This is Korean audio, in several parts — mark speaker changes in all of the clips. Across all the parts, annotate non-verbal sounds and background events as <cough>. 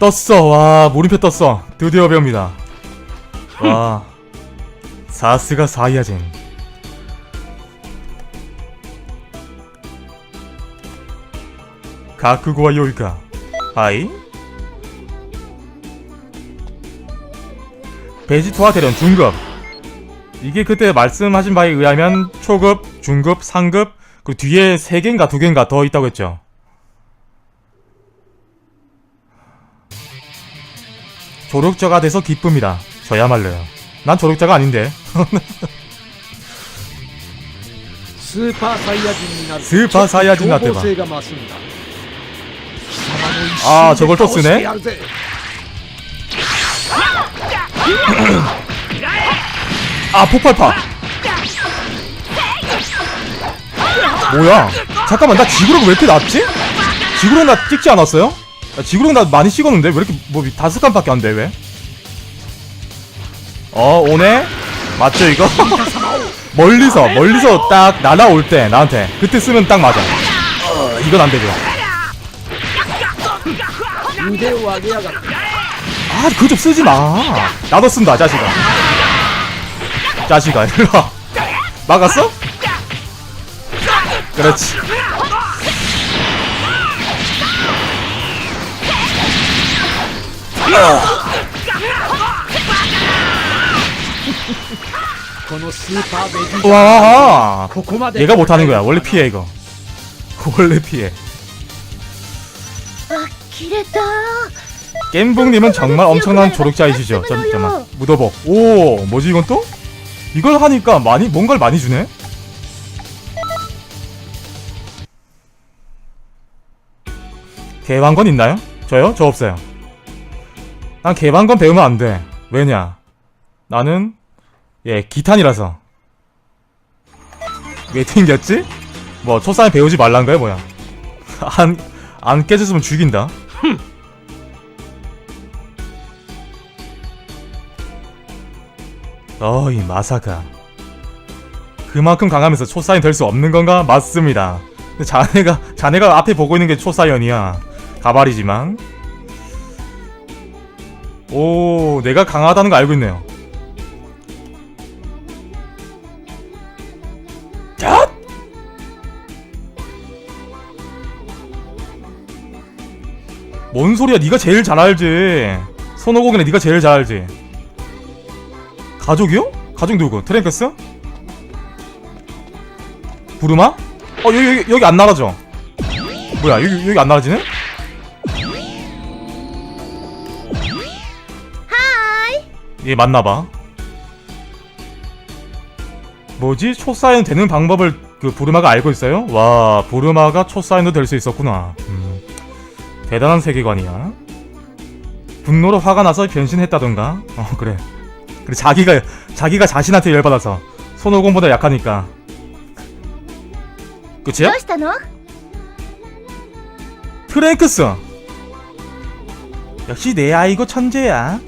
Speaker 1: 떴어. 와 물음표 떴어. 드디어 배웁니다. 와 사스가 사이야진 가쿠고와 요이카 하이. 베지토와 대련 중급. 이게 그때 말씀하신 바에 의하면 초급, 중급, 상급 그 뒤에 세 개인가 두 개인가 더 있다고 했죠 조력자가 돼서 기쁩니다. 저야말로요. 난 조력자가 아닌데. 스파
Speaker 2: 사이야진이나 스파 사이야진 같대봐. 아
Speaker 1: 저걸 또 쓰네. <laughs> 아 폭발파. 뭐야? 잠깐만 나 지구력 왜 이렇게 낮지? 지구력 나 찍지 않았어요? 아, 야, 지구력 나 많이 찍었는데 왜 이렇게 뭐 다섯 칸밖에 안 돼, 왜? 어, 오네? 맞죠, 이거? <laughs> 멀리서, 멀리서 딱 날아올 때, 나한테. 그때 쓰면 딱 맞아. 이건 안 되죠. 아, 그거 좀 쓰지 마. 나도 쓴다, 자식아. 자식아, 일로 와. 막았어? 그렇지. 와
Speaker 2: ここまで
Speaker 1: 얘가 못하는 거야 원래 피해 이거 <laughs> 원래 피해
Speaker 3: 切れた
Speaker 1: 겜북님은 정말 엄청난 조력자이시죠 잠깐만 무더복 오 뭐지 이건 또? 이걸 하니까 많이 뭔가를 많이 주네 개방건 있나요? 저요? 저 없어요 난 개방건 배우면 안 돼. 왜냐? 나는 예 기탄이라서. 왜 튕겼지? 뭐 초사에 배우지 말란 거야 뭐야? <laughs> 안, 안 깨졌으면 죽인다. 어이 마사가 그만큼 강하면서 초사인 될 수 없는 건가? 맞습니다. 근데 자네가 자네가 앞에 보고 있는 게 초사연이야. 가발이지만 오 내가 강하다는 거 알고 있네요 자! 뭔 소리야 네가 제일 잘 알지 손오공이네 네가 제일 잘 알지 가족이요? 가족 누구? 트랭크스? 부르마? 어 여기 여기, 여기 안 날아져 뭐야 여기 여기 안 날아지네? 얘 맞나봐 뭐지? 초사인 되는 방법을 그 부르마가 알고 있어요? 와 부르마가 초사인도 될 수 있었구나 음, 대단한 세계관이야 분노로 화가 나서 변신했다던가 어 그래 그래 자기가 자기가 자신한테 열받아서 손오공보다 약하니까 끝이야?
Speaker 3: 뭐
Speaker 1: 프랭크스! 역시 내 아이고 천재야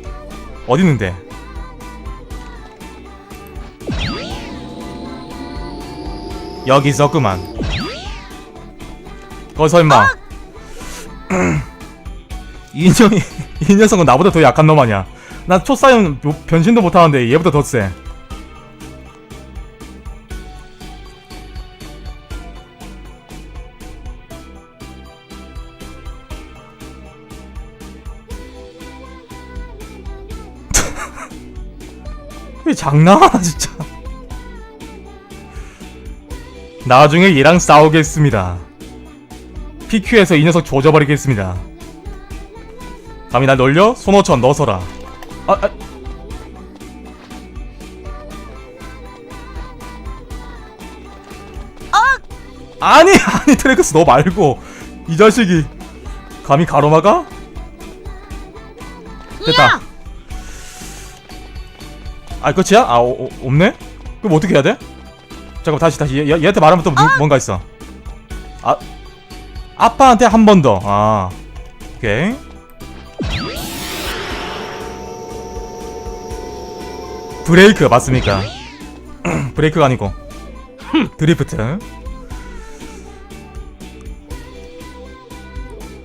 Speaker 1: 어디 있는데? 여기 있었구만. 거기서 임마 이 녀이 이 녀석은 나보다 더 약한 놈 아니야. 나 초사연 변신도 못하는데 얘보다 더세 <laughs> 왜 장난하나 진짜 나중에 얘랑 싸우겠습니다 PQ에서 이 녀석 조져버리겠습니다 감히 날 놀려? 손오천 너 서라 아, 아. 아니 <laughs> 아니 트레크스 너 말고 이 자식이 감히 가로막아? 됐다 아 끝이야? 아 오, 오, 없네? 그럼 어떻게 해야 돼? 잠깐 다시 다시. 얘, 얘한테 말하면 또 뭐, 뭔가 있어. 아 아빠한테 한 번 더. 아 오케이. 브레이크 맞습니까? <clears throat> 브레이크가 아니고. 드리프트.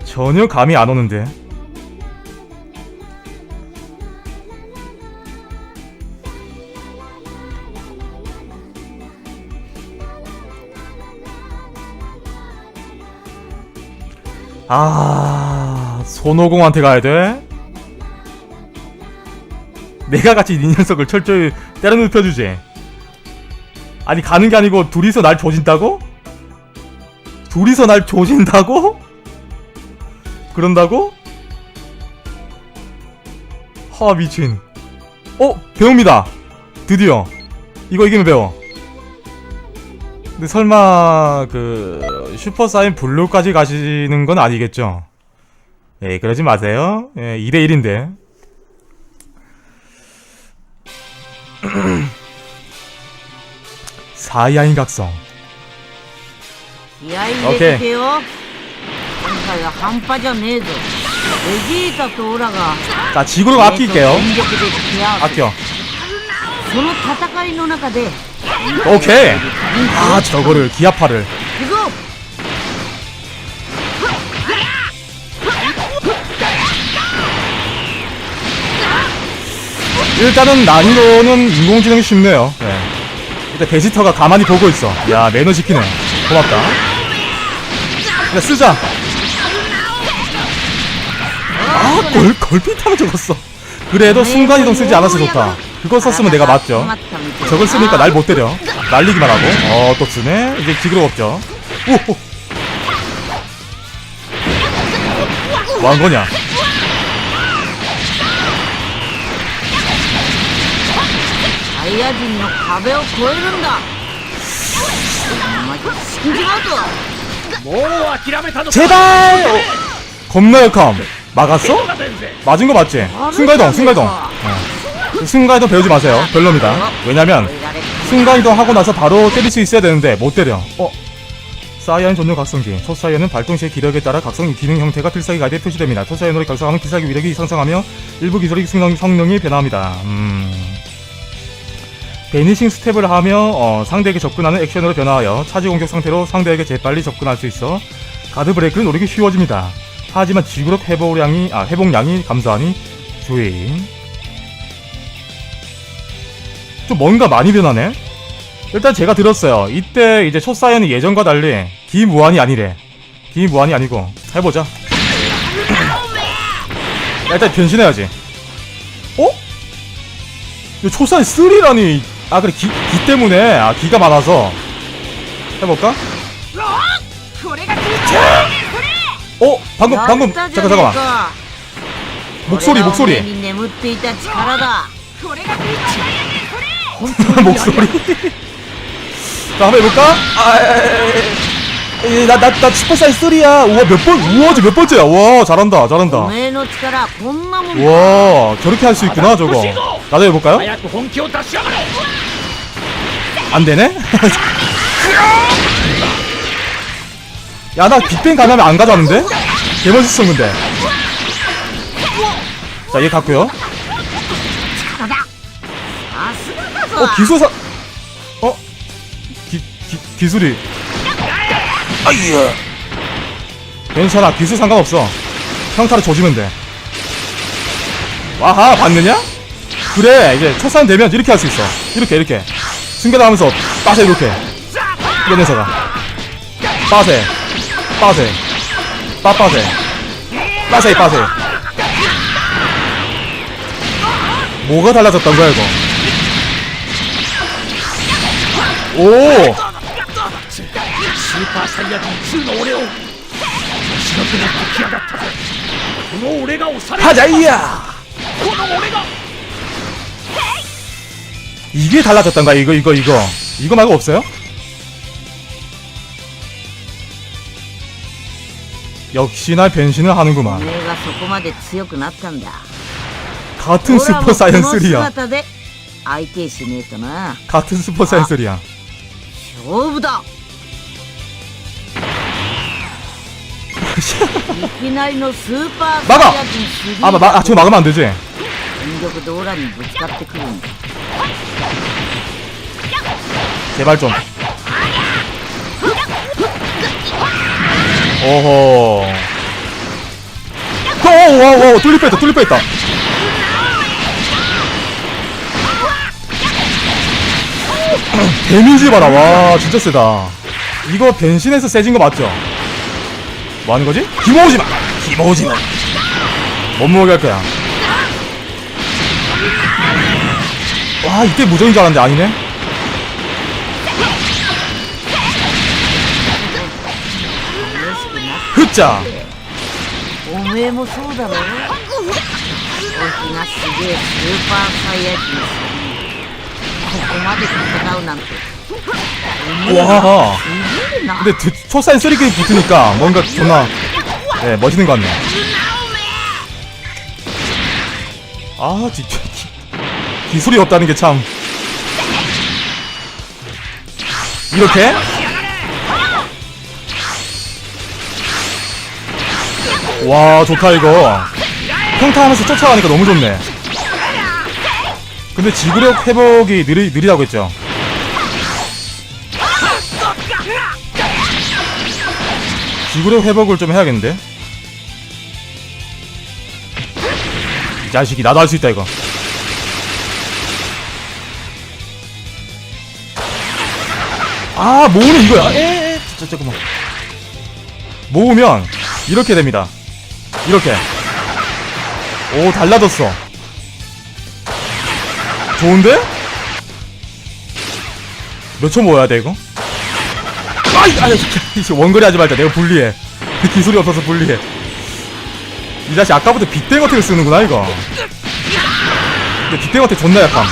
Speaker 1: 전혀 감이 안 오는데 아 손오공한테 가야 돼? 내가 같이 이 녀석을 철저히 때려 눕혀주지 아니 가는 게 아니고 둘이서 날 조진다고? 둘이서 날 조진다고? 그런다고? 하 미친 어? 배웁니다 드디어 이거 이기면 배워 근데 설마 그 슈퍼사인 블루까지 가시는 건 아니겠죠? 예, 그러지 마세요. 예, 2대 1인데. <clears throat> 사야인 각성.
Speaker 3: 気合い入れてけよ今回は半端じゃねえぞベジータとオラが
Speaker 1: 자, 지구력 아낄게요.
Speaker 3: 全力で付き合わせ
Speaker 1: 아껴.
Speaker 3: その戦いの中で
Speaker 1: 오케이. 아 저거를 기아파를. 일단은 난이도는 인공지능이 쉽네요. 네. 일단 베지터가 가만히 보고 있어. 야 매너 지키네. 고맙다. 그래 쓰자. 아 걸, 걸핏하면 적었어 그래도 순간이동 쓰지 않아서 좋다. 그거 썼으면 내가 맞죠. 저걸 쓰니까 날 못 때려. 날리기만 하고. 어 또 쓰네. 이제 기그로 없죠. 오! 오. 뭐한 거냐? 제발! 겁나 역함. 막았어? 맞은 거 맞지? 순간이동 순간이동. 어. 순간이도 배우지 마세요. 별로입니다. 왜냐면 순간이도 하고 나서 바로 때릴 수 있어야 되는데 못 때려. 어? 사이언 전용 각성기. 토사이언은 발동 시의 기력에 따라 각성 기능 형태가 필살기 가드에 표시됩니다. 토사이언으로 각성하면 필살기 위력이 상승하며 일부 기술의 성능, 성능이 변화합니다. 음... 베니싱 스텝을 하며 어, 상대에게 접근하는 액션으로 변화하여 차지 공격 상태로 상대에게 재빨리 접근할 수 있어 가드 브레이크를 노리기 쉬워집니다. 하지만 지구력 회복량이 아, 회복량이 감소하니 주의. 좀 뭔가 많이 변하네. 일단 제가 들었어요. 이때 이제 초사이언이 예전과 달리 기무한이 아니래. 기무한이 아니고 해보자. 야, 일단 변신해야지. 어? 이거 초사이 3라니 아 그래 기, 기 때문에 아 기가 많아서 해볼까? 어 방금 방금
Speaker 3: やったじゃ
Speaker 1: 잠깐
Speaker 3: ねえ
Speaker 1: 잠깐만
Speaker 3: か
Speaker 1: 목소리
Speaker 3: これがお
Speaker 1: 목소리
Speaker 3: 前に眠っていた力だ
Speaker 1: 목소리 자 한번 해볼까? 아나나 슈퍼사이 3야 우와 몇번 우와 저몇 번째야 와 잘한다
Speaker 3: お
Speaker 1: 잘한다
Speaker 3: めえの力こんなもんだ
Speaker 1: 와 저렇게 할 수 있구나 저거 나도 해볼까요?
Speaker 2: 早く本気を出しやがれ
Speaker 1: 안 되네? 야, 나 빅뱅 가면 안 가져왔는데? 개멋있어, 근데. 자, 얘 갔고요 어, 기술사, 어? 기, 기, 기술이. 아이야. 괜찮아, 기술 상관없어. 평타를 조지면 돼. 와하, 봤느냐? 그래, 이제 첫 사람 되면 이렇게 할 수 있어. 이렇게, 이렇게. 숨겨나가면서, 빠세, 이렇게. 이 녀석아. 빠세. 빠세. 빠빠세. 빠세, 빠세. 뭐가 달라졌던 거야, 이거? 오!
Speaker 2: スーパーサイヤ人2の俺を白くなってきやがったぜこの俺が押され
Speaker 1: 하자이야!
Speaker 2: この俺が
Speaker 1: 이게 달라졌던 거야, 이거, 이거, 이거. 이거 말고 없어요? 역시나 변신을
Speaker 3: お
Speaker 1: 하는구만.
Speaker 3: めえがそこまで強くなったんだ
Speaker 1: 같은
Speaker 3: 俺らも
Speaker 1: 슈퍼
Speaker 3: こ
Speaker 1: 사이언
Speaker 3: の
Speaker 1: 3야.
Speaker 3: 姿で相手しねえとな
Speaker 1: 같은 슈퍼 사이언 3야.
Speaker 3: 勝負だいきなりのスーパー
Speaker 1: 막아!
Speaker 3: サイヤ人3
Speaker 1: 아, 마, 마, 아, 저거 막으면 안 되지.
Speaker 3: 全力でオラにぶつかってくるんだ
Speaker 1: 제발 좀. 오호. 오, 오, 오, 뚫릴 뻔했다, 뚫릴 뻔했다. <clears throat> 데미지 봐라, 와, 진짜 세다. 이거 변신해서 세진 거 맞죠? 뭐 하는 거지? 김오지마! 김오지마! 몸무게 할 거야. 와, 이때 무적인 줄 알았는데 아니네? 흑자! 와.
Speaker 3: 음.
Speaker 1: 근데 드, 초사인 쓰리끼리 붙으니까 뭔가 존나 네, 멋있는 것 같네. 아, 진짜 기, 기술이 없다는 게 참. 이렇게? 와, 좋다, 이거. 평타하면서 쫓아가니까 너무 좋네. 근데 지구력 회복이 느리, 느리다고 했죠. 지구력 회복을 좀 해야겠는데? 이 자식이 나도 할 수 있다 이거. 아 모으면 이거야. 에에 잠깐만. 모으면 이렇게 됩니다. 이렇게. 오 달라졌어 좋은데? 몇 초 모아야 돼 이거? 아이, 아이, 이제 원거리 하지 말자. 내가 불리해. 기술이 없어서 불리해. 이 자식 아까부터 빅뱅 어택을 쓰는구나, 이거. 근데 빅뱅 어택 존나 약함.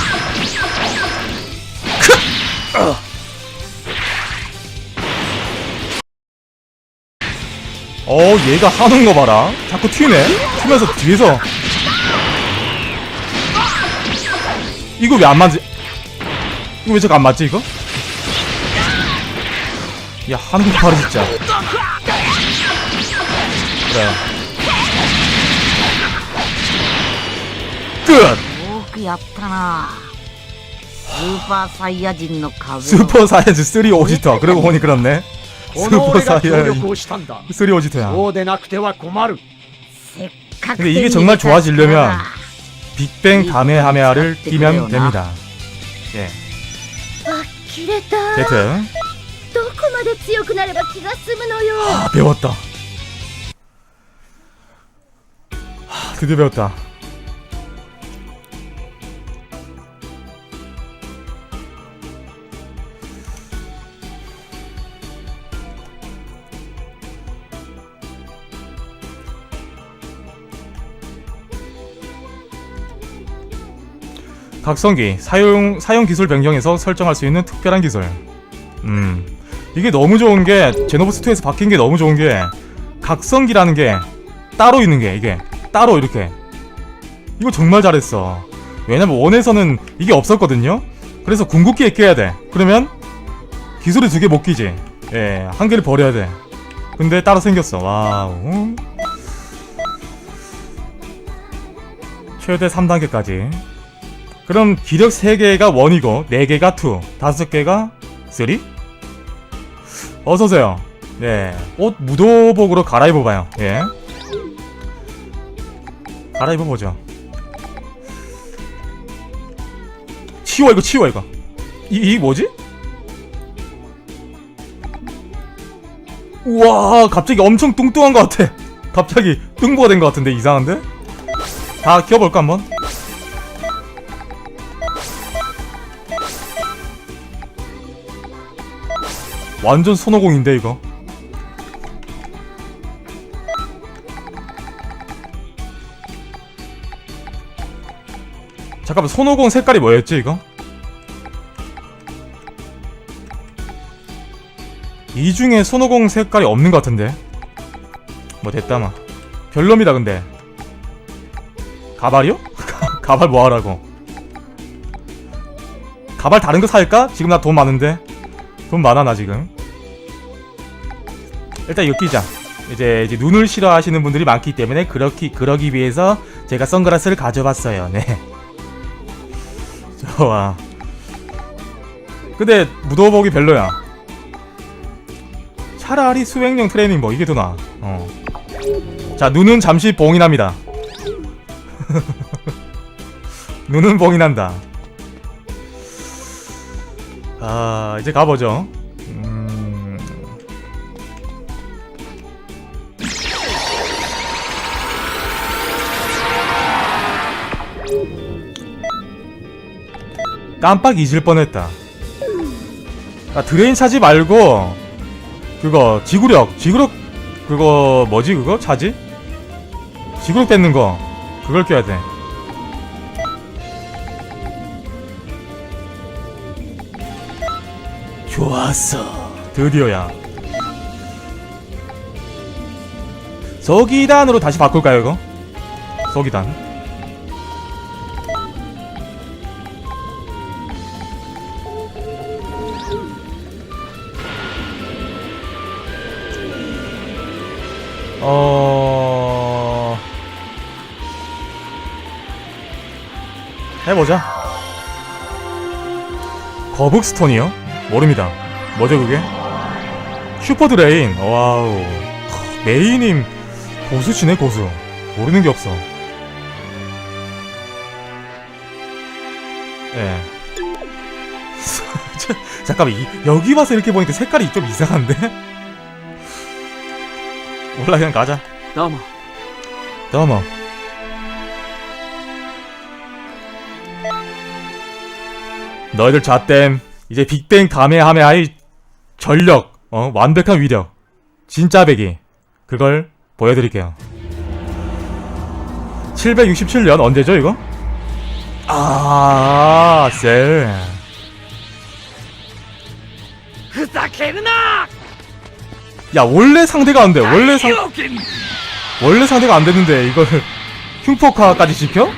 Speaker 1: 어, 얘가 하는 거 봐라. 자꾸 튀네? 튀면서 뒤에서. 이거 왜 안 맞지? 이거 왜 저거 안 맞지, 이거? 야 하는 거 바로 진짜 그래 끝!
Speaker 3: よくやったなスーパーサイヤ人の壁を
Speaker 1: 슈퍼 사이언스 3 오지터 그러고 보니 그렇네
Speaker 2: この
Speaker 1: 슈퍼
Speaker 2: 俺が協
Speaker 1: 사이언스
Speaker 2: 力をしたんだ
Speaker 1: 3 오지터야
Speaker 2: そうでなくては困る
Speaker 3: せっかく
Speaker 1: 근데 이게
Speaker 3: 手に
Speaker 1: 정말
Speaker 3: 入れた
Speaker 1: 좋아지려면
Speaker 3: 力
Speaker 1: 빅뱅 다메하메아를 뛰면 됩니다 예
Speaker 4: 切れた
Speaker 1: 제트
Speaker 4: どこまで強くなれば気が済むのよ
Speaker 1: 아 배웠다 하, 드디어 배웠다 각성기 사용 사용 기술 변경해서 설정할 수 있는 특별한 기술. 음 이게 너무 좋은 게 제노버스 2에서 바뀐 게 너무 좋은 게 각성기라는 게 따로 있는 게 이게 따로 이렇게 이거 정말 잘했어. 왜냐면 원에서는 이게 없었거든요. 그래서 궁극기에 껴야 돼. 그러면 기술이 두 개 못 끼지. 예, 한 개를 버려야 돼. 근데 따로 생겼어. 와우. 최대 3단계까지. 그럼 기력 3개가 1이고 4개가 2, 5개가 3? 어서오세요. 네. 옷 무도복으로 갈아입어봐요. 예. 갈아입어보죠. 치워, 이거 치워, 이거. 이, 이 뭐지? 우와, 갑자기 엄청 뚱뚱한 것 같아. 갑자기 뚱보가 된 것 같은데, 이상한데? 다 키워볼까, 한번? 완전 손오공인데 이거? 잠깐만 손오공 색깔이 뭐였지 이거? 이 중에 손오공 색깔이 없는 것 같은데? 뭐 됐다마 별놈이다 근데. 가발이요? <laughs> 가발 뭐하라고? 가발 다른 거 살까? 지금 나 돈 많은데? 돈 많아 나 지금 일단 이거 끼자. 이제, 이제 눈을 싫어하시는 분들이 많기 때문에 그렇기 그러기 위해서 제가 선글라스를 가져봤어요. 네. <laughs> 좋아. 근데 무도복이 별로야. 차라리 수행용 트레이닝복 뭐 이게 더 나아. 어. 자 눈은 잠시 봉인합니다. <laughs> 눈은 봉인한다. 아 이제 가보죠 깜빡 잊을 뻔했다. 아, 드레인 차지 말고 그거 지구력, 지구력 그거 뭐지 그거 차지? 지구력 뺏는 거 그걸 껴야 돼. 좋았어. 드디어야. 서기단으로 다시 바꿀까요 이거? 서기단. 어... 해보자. 거북스톤이요? 모릅니다. 뭐죠 그게? 슈퍼드레인. 와우. 메이님 고수치네 고수. 모르는 게 없어. 예. 자, <laughs> 잠깐만 이, 여기 와서 이렇게 보니까 색깔이 좀 이상한데? 몰라 그냥 가자.
Speaker 5: どうも
Speaker 1: 너무 너희들 잣댐 이제 빅뱅 가메하메하의 전력 어 완벽한 위력 진짜 배기 그걸 보여드릴게요 767년 언제죠 이거? 아셀
Speaker 2: ふざけるな
Speaker 1: 야 원래 상대가 안돼. 원래 상 원래 상대가 안 됐는데 이걸 <laughs> 흉폭화까지 시켜? <laughs>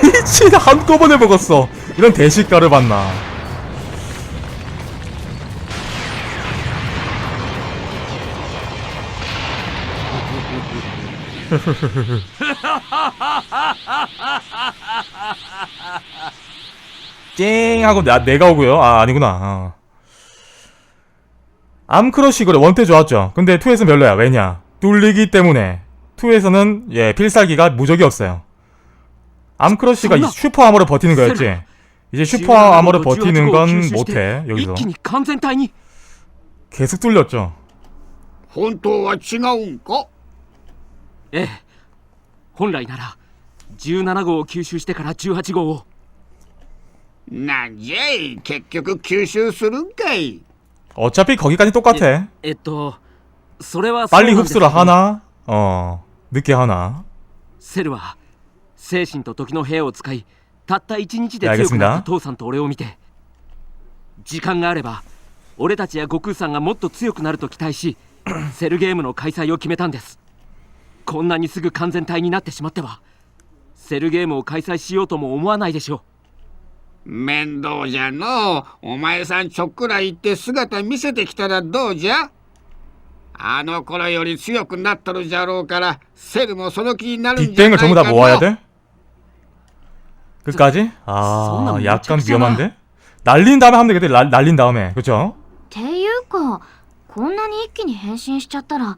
Speaker 1: 미친 한꺼번에 먹었어. 이런 대식가를 봤나 <laughs> 쨍 하고 나, 내가 오고요. 아 아니구나. 어. 암크러쉬 그래 원태 좋았죠. 근데 2에서는 별로야. 왜냐? 뚫리기 때문에 2에서는 예 필살기가 무적이 없어요. 암크러쉬가 이
Speaker 5: 설마?
Speaker 1: 슈퍼 아머로 버티는 거였지. 이제 슈퍼 아머로 버티는 건 못해
Speaker 5: 一
Speaker 1: 여기서
Speaker 5: 気に完全体に
Speaker 1: 계속 뚫렸죠.
Speaker 2: 本当は違うんか
Speaker 5: ええ本来なら17号を吸収してから18号を
Speaker 2: なんじゃい結局吸収するんかい
Speaker 1: 어차피 거기까지 똑같아.
Speaker 5: えっとそれはそう
Speaker 1: 빨리
Speaker 5: なんですけど
Speaker 1: 흡수를 하나, 어 늦게 하나.
Speaker 5: セルは精神と時の部屋を使いたった一日で
Speaker 1: いや
Speaker 5: 強くなっ
Speaker 1: 알겠습니다
Speaker 5: た父さんと俺を見て時間があれば俺たちや悟空さんがもっと強くなると期待しセルゲームの開催を決めたんです こんなにすぐ完全体になってしまってはセルゲームを開催しようとも思わないでしょう
Speaker 2: 面倒じゃのうお前さんちょっくら行って姿見せてきたらどうじゃあの頃より強くなっとるじゃろうからセルもその気になるんじゃな
Speaker 1: 빅뱅을
Speaker 2: いか
Speaker 1: 전부 다
Speaker 2: の
Speaker 1: 모아야 돼? 끝까지?
Speaker 5: 손은
Speaker 1: 아,
Speaker 5: 못
Speaker 1: 약간
Speaker 5: 잡잖아.
Speaker 1: 위험한데? 날린 다음에 하면 되겠다. 날, 날린 다음에. 그쵸?
Speaker 4: っていうかこんなに一気に変身しちゃったら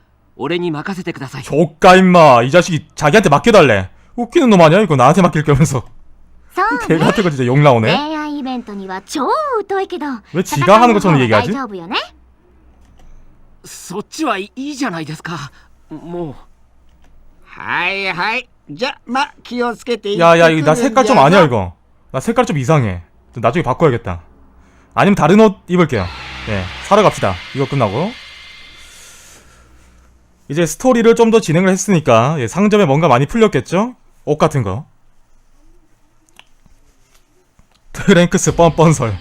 Speaker 5: 俺に任せてください
Speaker 1: 조까 임마. 이 자식이 자기한테 맡겨달래. 웃기는 놈 아니야? 이거 나한테 맡길 거면서.
Speaker 4: そう
Speaker 1: 개
Speaker 4: ね
Speaker 1: 같은 거 진짜 욕 나오네.
Speaker 4: 恋愛イベントには超疎いけど
Speaker 1: 왜 지가 하는 것처럼
Speaker 4: 戦いの方は
Speaker 1: 얘기하지?
Speaker 4: 大丈夫よね
Speaker 5: そっちはいいじゃないですかもう
Speaker 2: はいはいじゃま気をつけて行って
Speaker 1: 야, 야,
Speaker 2: く
Speaker 1: 이거
Speaker 2: る
Speaker 1: 나
Speaker 2: んじゃ
Speaker 1: 색깔 좀
Speaker 2: ぞ
Speaker 1: 아니야, 이거. 나 색깔 좀 이상해. 좀 나중에 바꿔야겠다. 아니면 다른 옷 입을게요. 예, 사러 갑시다. 이거 끝나고. 이제 스토리를 좀 더 진행을 했으니까, 예, 상점에 뭔가 많이 풀렸겠죠? 옷 같은 거. 트랭크스 뻔뻔설.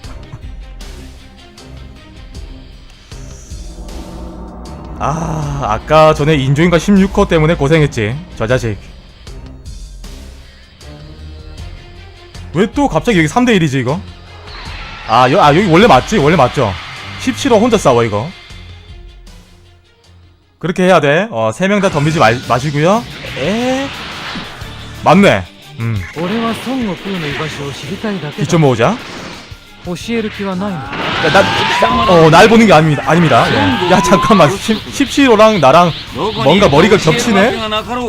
Speaker 1: 아, 아까 전에 인조인가 16호 때문에 고생했지. 저 자식. 왜 또 갑자기 여기 3대1이지 이거? 아, 여, 아 여기 원래 맞지? 원래 맞죠? 17호 혼자 싸워 이거 그렇게 해야 돼. 어, 세 명 다 덤비지 마, 마시고요. 에 맞네. 음,
Speaker 6: 俺は孫悟空の居場所を知りたいだけだ
Speaker 1: 기점 모으자.
Speaker 6: 教える気はないの
Speaker 1: 야, 나, 나, 어, 날 보는 게 아닙니다. 아닙니다. 예. 야, 잠깐만. 십, 십시로랑 나랑 뭔가 머리가 겹치네?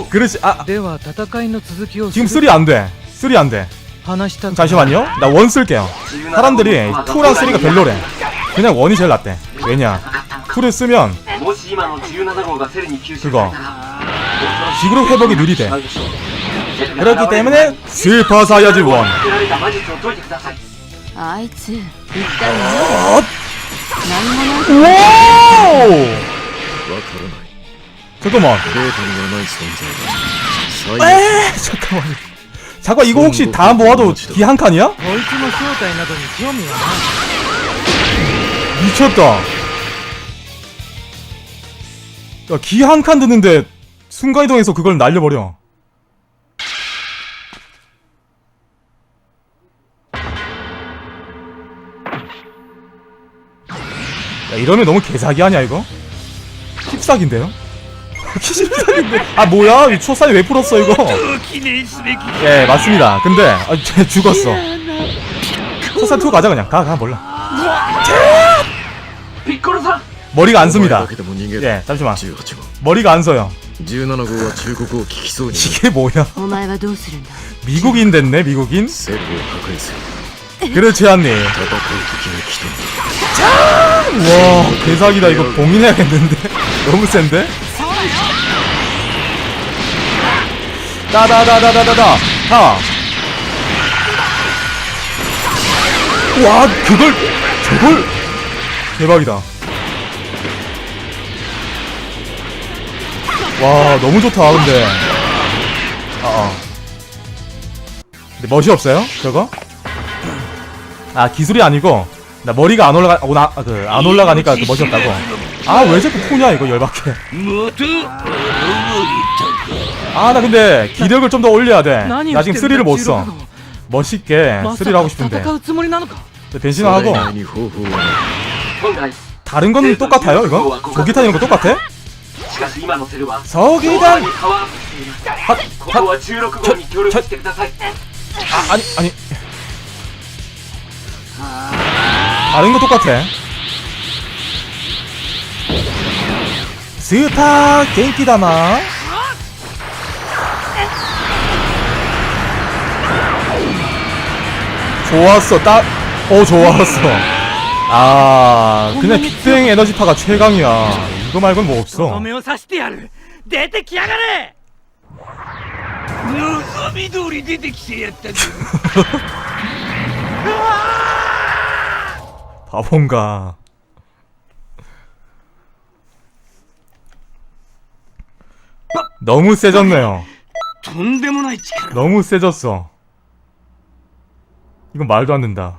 Speaker 1: 그렇지. 아,
Speaker 6: では戦いの続きを
Speaker 1: 지금
Speaker 6: する
Speaker 1: 쓰리 안 돼. 쓰리 안 돼.
Speaker 6: 話したくない
Speaker 1: 잠시만요. 나 원 쓸게요. 사람들이 2랑 3가 별로래. 그냥 원이 제일 낫대. 왜냐? 2를 쓰면
Speaker 5: もし今の17号がセルに吸収
Speaker 1: 그거
Speaker 5: されたら
Speaker 1: 지구력 회복이 느리대.
Speaker 5: 違うでしょう
Speaker 1: 그렇기 때문에 스파 사이야지 원.
Speaker 5: 作られた魔術を解いてください
Speaker 3: あいつ一体何何もない
Speaker 1: 오!
Speaker 7: わからない
Speaker 1: 잠깐만.
Speaker 7: データにはない存在だ最悪
Speaker 1: 에 잠깐만. 잠깐 이거 혹시 다 모아도 기 한 칸이야?
Speaker 6: こいつの正体などに興味はない
Speaker 1: 미쳤다. 아, 야, 기 한칸 듣는데 순간이동해서 그걸 날려버려. 야, 이러면 너무 개사기 아니야, 이거? 힙사기인데요? 힙사기인데. <laughs> 아, 뭐야? 초사이 왜 풀었어, 이거? 어, 예, 맞습니다. 근데, 아, 쟤 죽었어. 초사 2 가자, 그냥. 가, 가, 몰라.
Speaker 5: 아, 피코로사
Speaker 1: 머리가 안
Speaker 7: お前
Speaker 1: 씁니다.
Speaker 7: だけでも逃げる
Speaker 1: 예, 잠시만.
Speaker 7: 18号
Speaker 1: 머리가 안 써요.
Speaker 7: 17号は中国を聞きそうになる
Speaker 1: 이게 뭐야?
Speaker 3: お前はどうするんだ
Speaker 1: 미국인 됐네, 미국인?
Speaker 7: セルを破壊する
Speaker 1: 그렇지 않니?
Speaker 7: 戦<laughs> う時が来ている
Speaker 1: 와, 개사기다. 이거 봉인해야겠는데? <laughs> 너무 센데? 따다다다다다다. 하. 와, 그걸, 저걸. 대박이다. 와 너무 좋다 근데 아, 아. 근데 멋이 없어요? 저거? 아 기술이 아니고 나 머리가 안 올라가 어, 나, 그, 안 올라가니까 그 멋이 없다고 아 왜 자꾸 토냐 이거 열받게 아 나 근데 기력을 좀 더 올려야 돼나 지금 3를 못써 멋있게 3를 하고 싶은데 변신하고 다른 건 똑같아요 이거? 조기 타는 거 똑같아?
Speaker 5: しかし今のセルは
Speaker 1: 서기단!
Speaker 5: パワーアップしています
Speaker 1: 핫,
Speaker 5: ここは16号に協力してください
Speaker 1: 아, 아니, 아니. 다른 거 똑같아. 스타 갱키다마. 좋았어, 딱. 어, 좋았어. 아, 그냥 빅뱅 에너지파가 최강이야. 이거 말고는 뭐
Speaker 6: とど
Speaker 1: 없어.
Speaker 6: めを刺してやる出てきやがれ望み通り出てきてやったぞ
Speaker 1: 바본가. 너무 세졌네요.
Speaker 6: とんでもない力
Speaker 1: 너무 세졌어. 이건 말도 안 된다.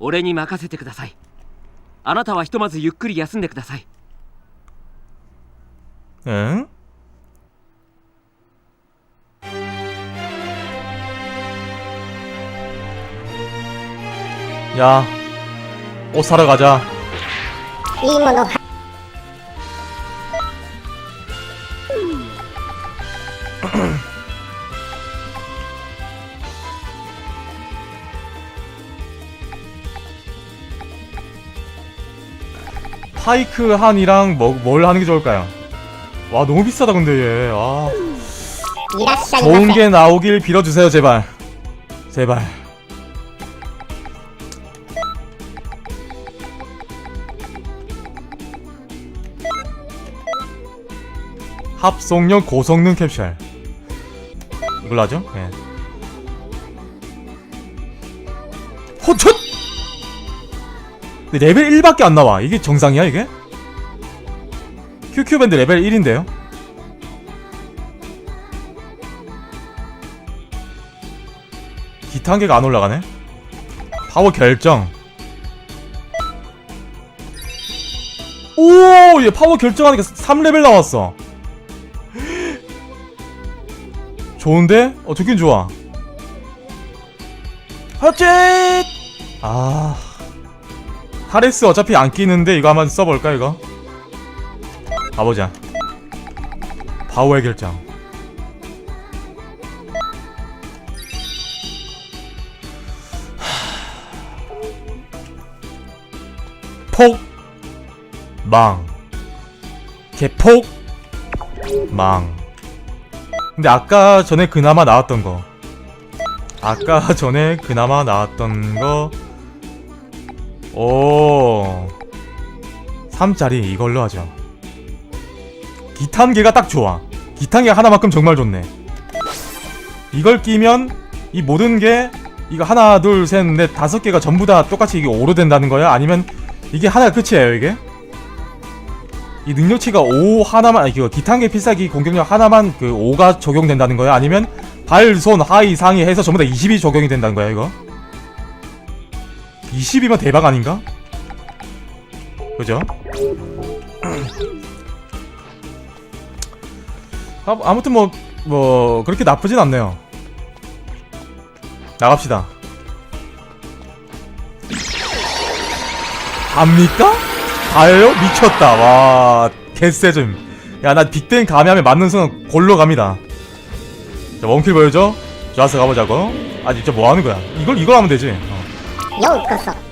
Speaker 5: 俺に任せてくださいあなたはひとまずゆっくり休んでください
Speaker 1: 응? 야, 옷 사러 가자.
Speaker 8: いいもの
Speaker 1: 하이크 한이랑 뭐, 뭘 하는 게 좋을까요? 와 너무 비싸다 근데 얘. 아 좋은 게 나오길 빌어주세요 제발. 제발. 합성력 고성능 캡슐. 이걸로 하죠? 예. 근데 레벨 1밖에 안 나와 이게 정상이야 이게? QQ 밴드 레벨 1인데요 기타 한 개가 안 올라가네. 파워 결정. 오, 얘 파워 결정하니까 3레벨 나왔어. 좋은데? 어, 좋긴 좋아. 헛짓! 아. 하레스 어차피 안 끼는데 이거 한번 써볼까, 이거? 가보자. 파워의 결정. 폭, 망, 개폭, 망. 근데 아까 전에 그나마 나왔던 거. 아까 전에 그나마 나왔던 거. 오. 3짜리 이걸로 하죠. 기탄계가 딱 좋아. 기탄계 하나만큼 정말 좋네. 이걸 끼면 이 모든 게 이거 하나 둘셋넷 다섯 개가 전부 다 똑같이 이게 5로 된다는 거야? 아니면 이게 하나가 끝이에요 이게? 이 능력치가 5 하나만 아니 그 기탄계 필살기 공격력 하나만 그 5가 적용된다는 거야? 아니면 발, 손, 하이, 상이 해서 전부 다 20이 적용이 된다는 거야 이거? 20이면 대박 아닌가? 그죠? 아, 아무튼 뭐, 뭐, 그렇게 나쁘진 않네요. 나갑시다. 갑니까? 가요? 미쳤다. 와, 개쎄 좀. 야, 나 빅뱅 감염에 맞는 순간 골로 갑니다. 자, 원킬 보여줘? 좋았어, 가보자고. 아, 진짜 뭐 하는 거야? 이걸, 이걸 하면 되지. 어.
Speaker 8: ようこそ。